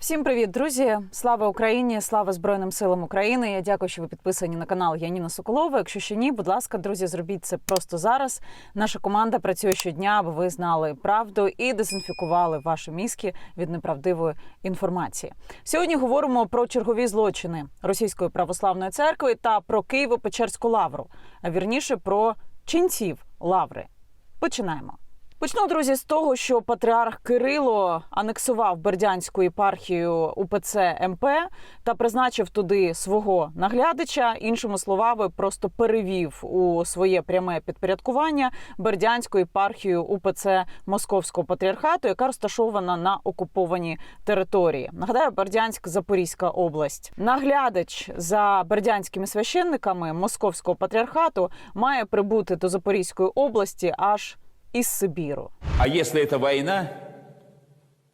Всім привіт, друзі! Слава Україні! Слава Збройним силам України! Я дякую, що ви підписані на канал Яніна Соколова. Якщо ще ні, будь ласка, друзі, зробіть це просто зараз. Наша команда працює щодня, аби ви знали правду і дезінфікували ваші мізки від неправдивої інформації. Сьогодні говоримо про чергові злочини Російської православної церкви та про Києво-Печерську лавру, а вірніше про ченців лаври. Починаємо. Почну, друзі, з того, що патріарх Кирило анексував Бердянську єпархію УПЦ МП та призначив туди свого наглядача. Іншими словами, просто перевів у своє пряме підпорядкування Бердянську єпархію УПЦ Московського патріархату, яка розташована на окупованій території. Нагадаю, Бердянськ, Запорізька область. Наглядач за бердянськими священниками Московського патріархату має прибути до Запорізької області аж із Сибіру. А если это война,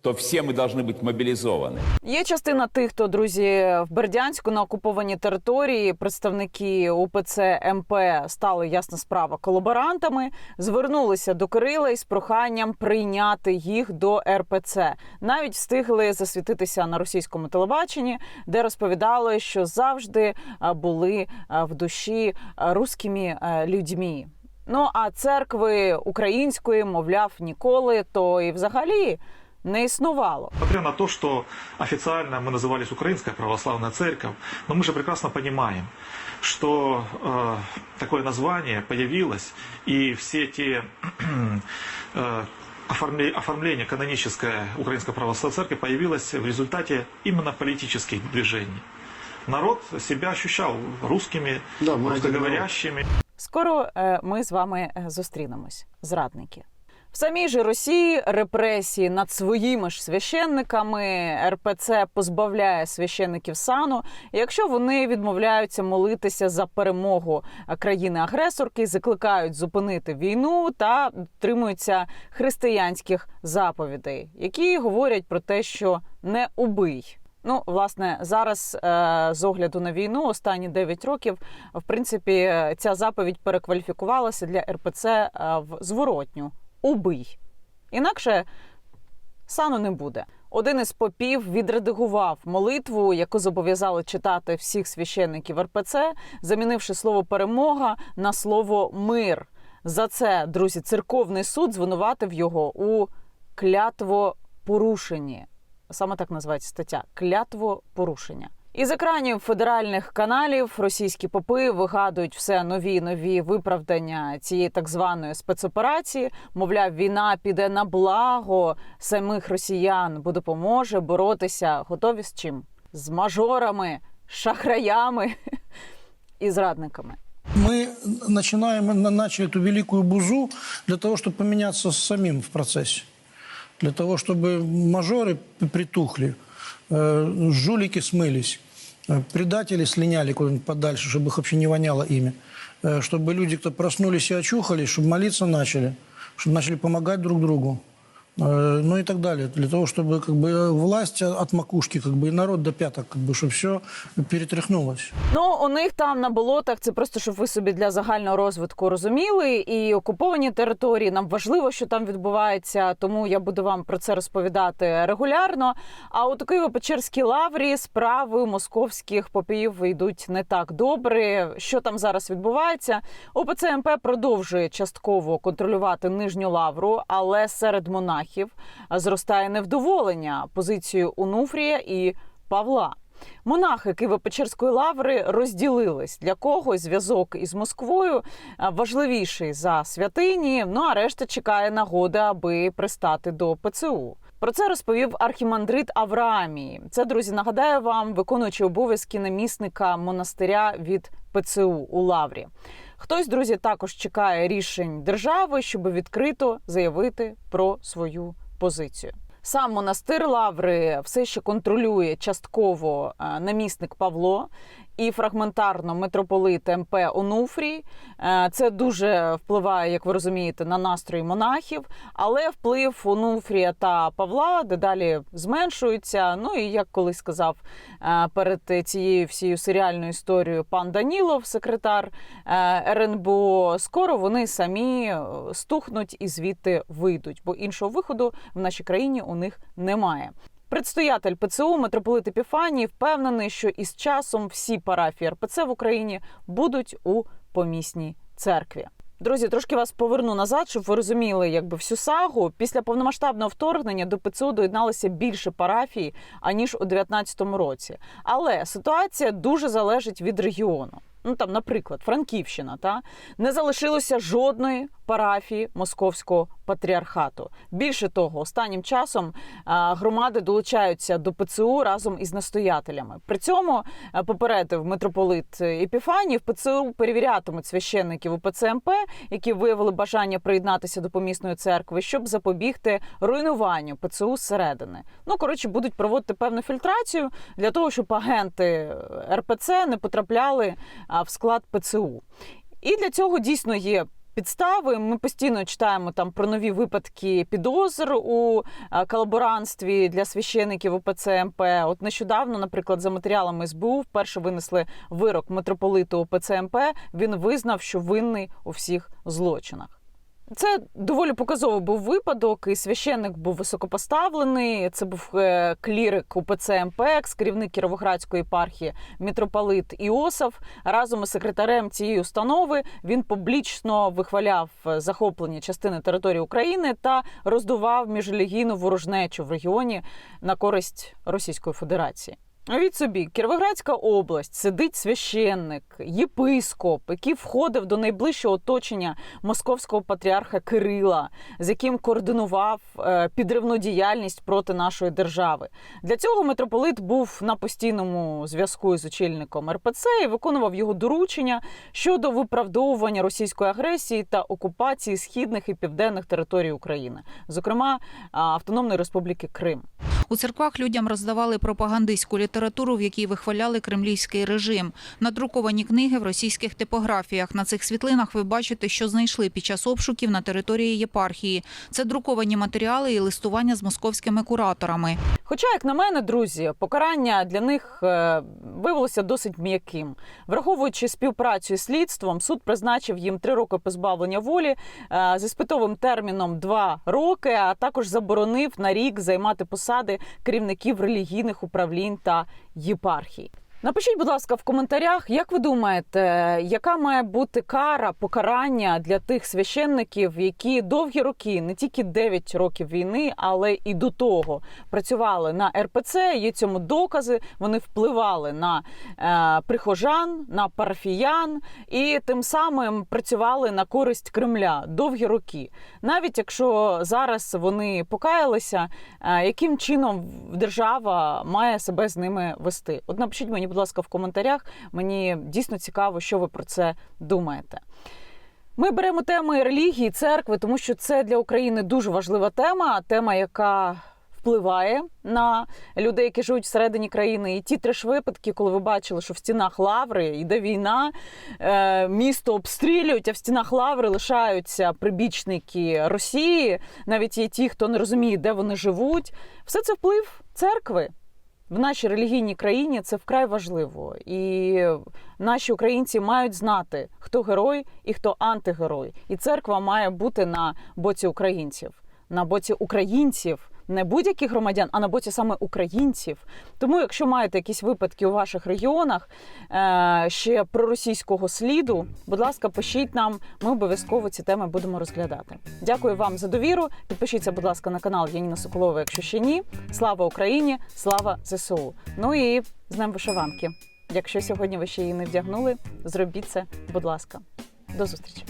то все мы должны быть мобилизованы. Є частина тих, хто друзі в Бердянську на окупованій території. Представники УПЦ МП стали ясна справа колаборантами. Звернулися до Кирила із проханням прийняти їх до РПЦ. Навіть встигли засвітитися на російському телебаченні, де розповідали, що завжди а, були а, в душі а, руськими а, людьми. Ну а церкви української, мовляв, ніколи, то і взагалі не існувало. Несмотря на то, что официально мы назывались Украинская Православная Церковь, но мы же прекрасно понимаем, что э, такое название появилось, и все те э, оформле- оформление каноническое Украинской Православной Церкви появилось в результате именно политических движений. Народ себя ощущал русскими, Да, мы один русскоговорящими. Скоро е, ми з вами е, зустрінемось, зрадники. В самій же Росії репресії над своїми ж священниками РПЦ позбавляє священників сану, якщо вони відмовляються молитися за перемогу країни-агресорки, закликають зупинити війну та дотримуються християнських заповідей, які говорять про те, що не убий. Ну, власне, зараз е, з огляду на війну, останні 9 років, в принципі, ця заповідь перекваліфікувалася для РПЦ е, в зворотню убий. Інакше сану не буде. Один із попів відредагував молитву, яку зобов'язали читати всіх священників РПЦ, замінивши слово перемога на слово мир. За це, друзі, церковний суд звинуватив його у клятвопорушенні Саме так називається стаття клятвопорушення. Із екранів федеральних каналів російські попи вигадують все нові і нові виправдання цієї так званої спецоперації. Мовляв, війна піде на благо самих росіян, бо допоможе боротися. Готові з чим? З мажорами, шахраями і зрадниками. Мы начинаем, на- начали эту великую бузу для того, чтобы поменяться самим в процессе. Для того, чтобы мажоры п- притухли, э, жулики смылись, э, предатели слиняли куда-нибудь подальше, чтобы их вообще не воняло ими. Э, чтобы люди, кто проснулись и очухались, чтобы молиться начали, чтобы начали помогать друг другу. Э, ну и так далее. Для того, чтобы как бы, власть от макушки как бы, и народ до пяток, как бы, чтобы все перетряхнулось. Ну, у них там на болотах це просто щоб ви собі для загального розвитку розуміли. І окуповані території нам важливо, що там відбувається, тому я буду вам про це розповідати регулярно. А у Києво-Печерській лаврі справи у московських попів йдуть не так добре. Що там зараз відбувається? ОПЦ МП продовжує частково контролювати нижню лавру, але серед монахів зростає невдоволення позицією Унуфрія і Павла. Монахи Києво-Печерської лаври розділились для когось зв'язок із Москвою важливіший за святині. Ну а решта чекає нагоди, аби пристати до ПЦУ. Про це розповів архімандрит Авраамії. Це друзі, нагадаю вам, виконуючий обов'язки намісника монастиря від ПЦУ у Лаврі. Хтось, друзі, також чекає рішень держави, щоб відкрито заявити про свою позицію. Сам монастир Лаври все ще контролює частково е, намісник Павло і фрагментарно митрополит МП Онуфрій. Е, Це дуже впливає, як ви розумієте, на настрої монахів. Але вплив Онуфрія та Павла дедалі зменшується. Ну і як колись сказав е, перед цією всією серіальною історією пан Данілов, секретар е, РНБО, скоро вони самі стухнуть і звідти вийдуть, бо іншого виходу в нашій країні у них немає. Предстоятель ПЦУ митрополит Епіфаній впевнений, що із часом всі парафії РПЦ в Україні будуть у помісній церкві. Друзі, трошки вас поверну назад, щоб ви розуміли, якби всю сагу. Після повномасштабного вторгнення до ПЦУ доєдналося більше парафій аніж у 2019 році. Але ситуація дуже залежить від регіону. Ну там, наприклад, Франківщина, та не залишилося жодної парафії московського патріархату. Більше того, останнім часом громади долучаються до ПЦУ разом із настоятелями. При цьому попередив митрополит Епіфаній, в ПЦУ перевірятимуть священників УПЦ МП, які виявили бажання приєднатися до помісної церкви, щоб запобігти руйнуванню ПЦУ зсередини. Ну коротше, будуть проводити певну фільтрацію для того, щоб агенти РПЦ не потрапляли в склад ПЦУ. І для цього дійсно є. Підстави ми постійно читаємо там про нові випадки підозр у колаборантстві для священиків УПЦ МП. От нещодавно, наприклад, за матеріалами СБУ вперше винесли вирок митрополиту УПЦ МП. Він визнав, що винний у всіх злочинах. Це доволі показовий був випадок, і священник був високопоставлений. Це був е, клірик УПЦ МП, керівник Кіровоградської єпархії митрополит Іосиф. Разом із секретарем цієї установи він публічно вихваляв е, захоплені частини території України та роздував міжрелігійну ворожнечу в регіоні на користь Російської Федерації. Від собі Кіровоградська область сидить священник, єпископ, який входив до найближчого оточення московського патріарха Кирила, з яким координував е, підривну діяльність проти нашої держави. Для цього митрополит був на постійному зв'язку з очільником РПЦ і виконував його доручення щодо виправдовування російської агресії та окупації східних і південних територій України, зокрема Автономної Республіки Крим. У церквах людям роздавали пропагандистську літературу, в якій вихваляли кремлівський режим. Надруковані книги в російських типографіях. На цих світлинах ви бачите, що знайшли під час обшуків на території єпархії. Це друковані матеріали і листування з московськими кураторами. Хоча, як на мене, друзі, покарання для них е, виявилося досить м'яким. Враховуючи співпрацю із слідством, суд призначив їм три роки позбавлення волі е, з іспитовим терміном два роки, а також заборонив на рік займати посади керівників релігійних управлінь та єпархій. Напишіть, будь ласка, в коментарях, як ви думаєте, яка має бути кара покарання для тих священників, які довгі роки, не тільки 9 років війни, але і до того працювали на РПЦ. Є цьому докази. Вони впливали на е, прихожан, на парафіян і тим самим працювали на користь Кремля довгі роки. Навіть якщо зараз вони покаялися, е, яким чином держава має себе з ними вести? От напишіть мені, будь ласка, в коментарях. Мені дійсно цікаво, що ви про це думаєте. Ми беремо теми релігії, церкви, тому що це для України дуже важлива тема, тема, яка впливає на людей, які живуть всередині країни. І ті треш випадки, коли ви бачили, що в стінах лаври йде війна, е, місто обстрілюють, а в стінах лаври лишаються прибічники Росії. Навіть є ті, хто не розуміє, де вони живуть. Все це вплив церкви. В нашій релігійній країні це вкрай важливо, і наші українці мають знати, хто герой і хто антигерой. І церква має бути на боці українців, на боці українців, не будь-яких громадян, а на боці саме українців. Тому, якщо маєте якісь випадки у ваших регіонах е, ще проросійського сліду, будь ласка, пишіть нам. Ми обов'язково ці теми будемо розглядати. Дякую вам за довіру. Підпишіться, будь ласка, на канал Яніна Соколова, якщо ще ні. Слава Україні! Слава ЗСУ! Ну і з Днем вишиванки. Якщо сьогодні ви ще її не вдягнули, зробіть це, будь ласка. До зустрічі!